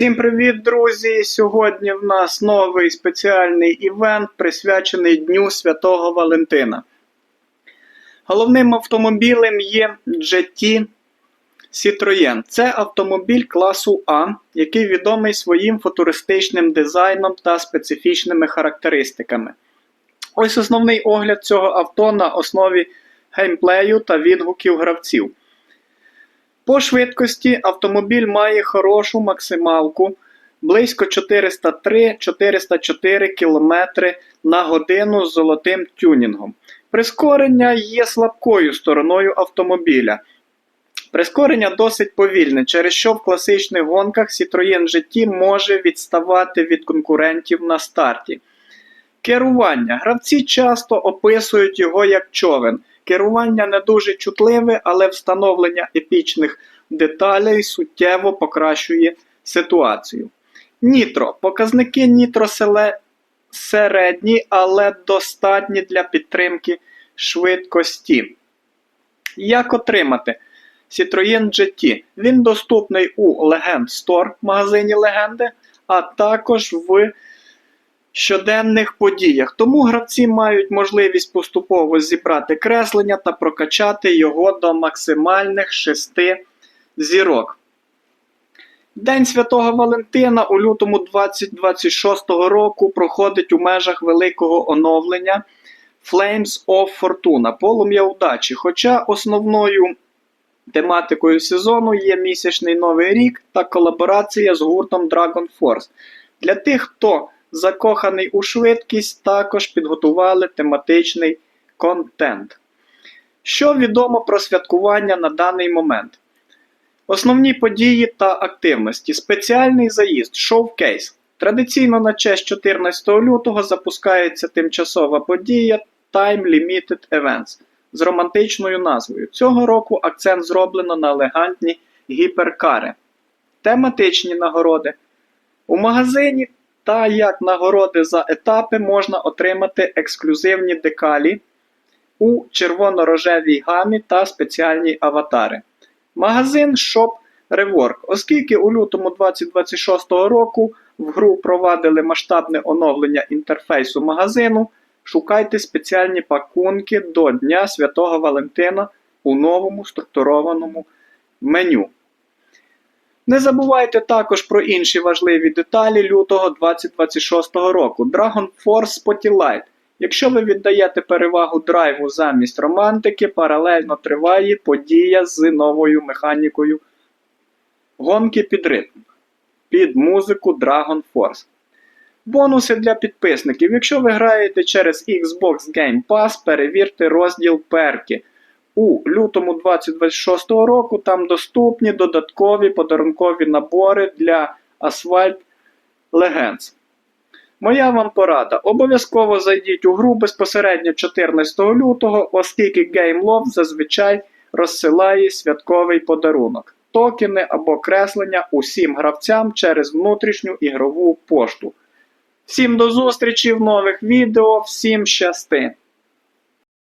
Всім привіт, друзі! Сьогодні в нас новий спеціальний івент, присвячений Дню Святого Валентина. Головним автомобілем є GT Citroën. Це автомобіль класу А, який відомий своїм футуристичним дизайном та специфічними характеристиками. Ось основний огляд цього авто на основі геймплею та відгуків гравців. По швидкості автомобіль має хорошу максималку близько 403-404 км на годину з золотим тюнінгом. Прискорення є слабкою стороною автомобіля. Прискорення досить повільне, через що в класичних гонках Citroën GT може відставати від конкурентів на старті. Керування. Гравці часто описують його як човен. Керування не дуже чутливе, але встановлення епічних деталей суттєво покращує ситуацію. Нітро. Показники нітро середні, але достатні для підтримки швидкості. Як отримати Citroën GT? Він доступний у Legend Store магазині Легенди, а також в щоденних подіях. Тому гравці мають можливість поступово зібрати креслення та прокачати його до максимальних 6 зірок. День Святого Валентина у лютому 2026 року проходить у межах великого оновлення Flames of Fortuna полум'я удачі. Хоча основною тематикою сезону є місячний новий рік та колаборація з гуртом Dragon Force. Для тих, хто закоханий у швидкість, також підготували тематичний контент. Що відомо про святкування на даний момент? Основні події та активності. Спеціальний заїзд, шоу-кейс. Традиційно на честь 14 лютого запускається тимчасова подія Time Limited Events з романтичною назвою. Цього року акцент зроблено на елегантні гіперкари. Тематичні нагороди. У магазині та як нагороди за етапи можна отримати ексклюзивні декалі у червоно-рожевій гамі та спеціальні аватари. Магазин Shop Rework. Оскільки у лютому 2026 року в гру впровадили масштабне оновлення інтерфейсу магазину, шукайте спеціальні пакунки до Дня Святого Валентина у новому структурованому меню. Не забувайте також про інші важливі деталі лютого 2026 року. Dragon Force Spotlight. Якщо ви віддаєте перевагу драйву замість романтики, паралельно триває подія з новою механікою гонки під ритм, під музику Dragon Force. Бонуси для підписників. Якщо ви граєте через Xbox Game Pass, перевірте розділ перки. У лютому 2026 року там доступні додаткові подарункові набори для Asphalt Legends. Моя вам порада. Обов'язково зайдіть у гру безпосередньо 14 лютого, оскільки GameLove зазвичай розсилає святковий подарунок, токени або креслення усім гравцям через внутрішню ігрову пошту. Всім до зустрічі в нових відео, всім щасти!